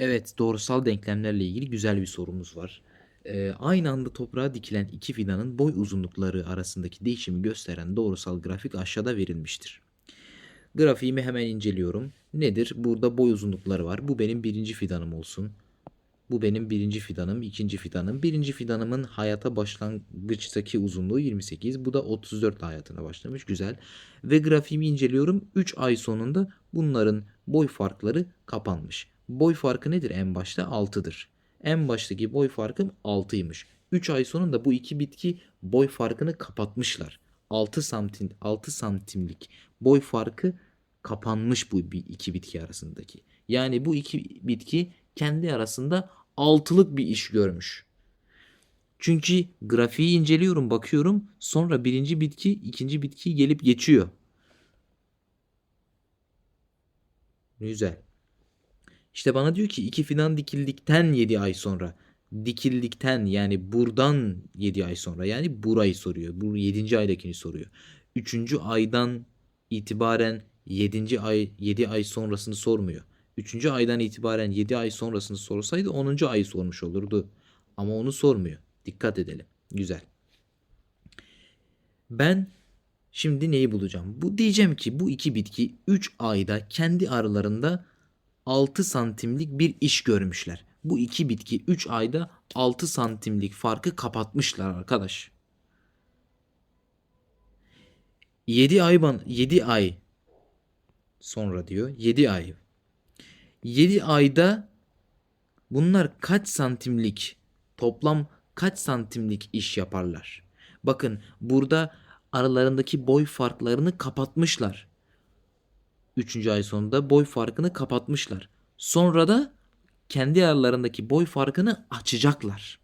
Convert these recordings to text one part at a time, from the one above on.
Evet, doğrusal denklemlerle ilgili güzel bir sorumuz var. Ee, aynı anda toprağa dikilen iki fidanın boy uzunlukları arasındaki değişimi gösteren doğrusal grafik aşağıda verilmiştir. Grafiğimi hemen inceliyorum. Nedir? Burada boy uzunlukları var. Bu benim birinci fidanım olsun. Bu benim birinci fidanım, ikinci fidanım. Birinci fidanımın hayata başlangıçtaki uzunluğu 28. Bu da 34 hayatına başlamış. Güzel. Ve grafiğimi inceliyorum. 3 ay sonunda bunların boy farkları kapanmış. Boy farkı nedir en başta? 6'dır. En baştaki boy farkım 6'ymış. 3 ay sonunda bu iki bitki boy farkını kapatmışlar. 6 santim 6 santimlik boy farkı kapanmış bu iki bitki arasındaki. Yani bu iki bitki kendi arasında altılık bir iş görmüş. Çünkü grafiği inceliyorum, bakıyorum. Sonra birinci bitki ikinci bitkiyi gelip geçiyor. Güzel. İşte bana diyor ki iki fidan dikildikten 7 ay sonra. Dikildikten yani buradan 7 ay sonra yani burayı soruyor. Bu 7. aydakini soruyor. 3. aydan itibaren 7. ay 7 ay sonrasını sormuyor. 3. aydan itibaren 7 ay sonrasını sorsaydı 10. ayı sormuş olurdu. Ama onu sormuyor. Dikkat edelim. Güzel. Ben şimdi neyi bulacağım? Bu diyeceğim ki bu iki bitki 3 ayda kendi aralarında 6 santimlik bir iş görmüşler. Bu iki bitki 3 ayda 6 santimlik farkı kapatmışlar arkadaş. 7 ay ban 7 ay sonra diyor. 7 ay. 7 ayda bunlar kaç santimlik toplam kaç santimlik iş yaparlar? Bakın burada aralarındaki boy farklarını kapatmışlar. Üçüncü ay sonunda boy farkını kapatmışlar. Sonra da kendi aralarındaki boy farkını açacaklar.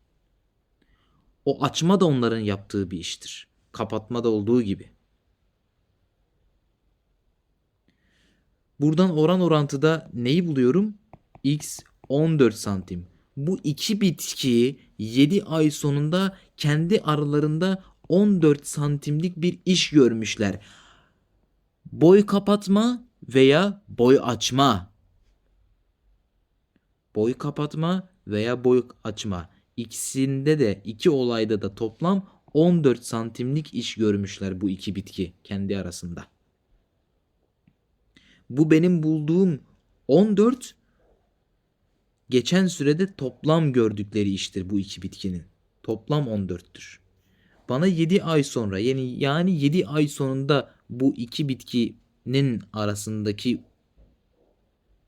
O açma da onların yaptığı bir iştir. Kapatma da olduğu gibi. Buradan oran orantıda neyi buluyorum? X 14 santim. Bu iki bitki 7 ay sonunda kendi aralarında 14 santimlik bir iş görmüşler. Boy kapatma veya boy açma. Boy kapatma veya boy açma. İkisinde de iki olayda da toplam 14 santimlik iş görmüşler bu iki bitki kendi arasında. Bu benim bulduğum 14 geçen sürede toplam gördükleri iştir bu iki bitkinin. Toplam 14'tür. Bana 7 ay sonra yani yani 7 ay sonunda bu iki bitkinin arasındaki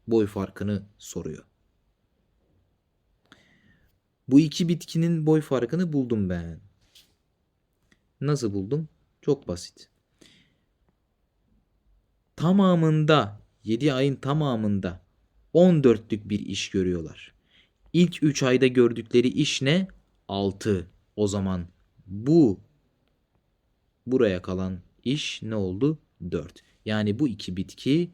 boy farkını soruyor. Bu iki bitkinin boy farkını buldum ben. Nasıl buldum? Çok basit. Tamamında 7 ayın tamamında 14'lük bir iş görüyorlar. İlk 3 ayda gördükleri iş ne? 6. O zaman bu buraya kalan iş ne oldu? 4. Yani bu iki bitki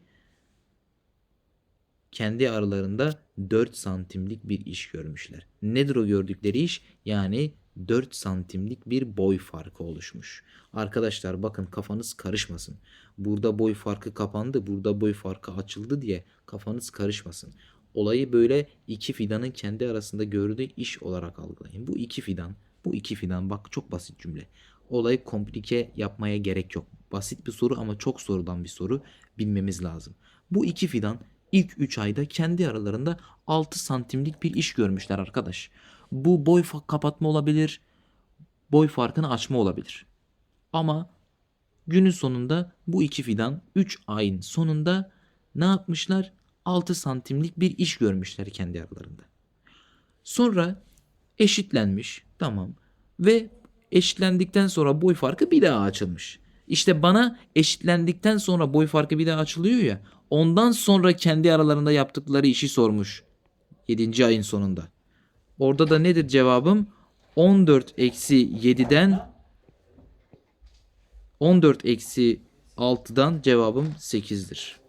kendi aralarında 4 santimlik bir iş görmüşler. Nedir o gördükleri iş? Yani 4 santimlik bir boy farkı oluşmuş. Arkadaşlar bakın kafanız karışmasın. Burada boy farkı kapandı, burada boy farkı açıldı diye kafanız karışmasın. Olayı böyle iki fidanın kendi arasında gördüğü iş olarak algılayın. Bu iki fidan, bu iki fidan bak çok basit cümle. Olayı komplike yapmaya gerek yok. Basit bir soru ama çok sorudan bir soru bilmemiz lazım. Bu iki fidan ilk 3 ayda kendi aralarında 6 santimlik bir iş görmüşler arkadaş. Bu boy kapatma olabilir, boy farkını açma olabilir. Ama günün sonunda bu iki fidan 3 ayın sonunda ne yapmışlar? 6 santimlik bir iş görmüşler kendi aralarında. Sonra eşitlenmiş tamam ve eşitlendikten sonra boy farkı bir daha açılmış. İşte bana eşitlendikten sonra boy farkı bir daha açılıyor ya ondan sonra kendi aralarında yaptıkları işi sormuş 7. ayın sonunda. Orada da nedir cevabım? 14 eksi 7'den 14 eksi 6'dan cevabım 8'dir.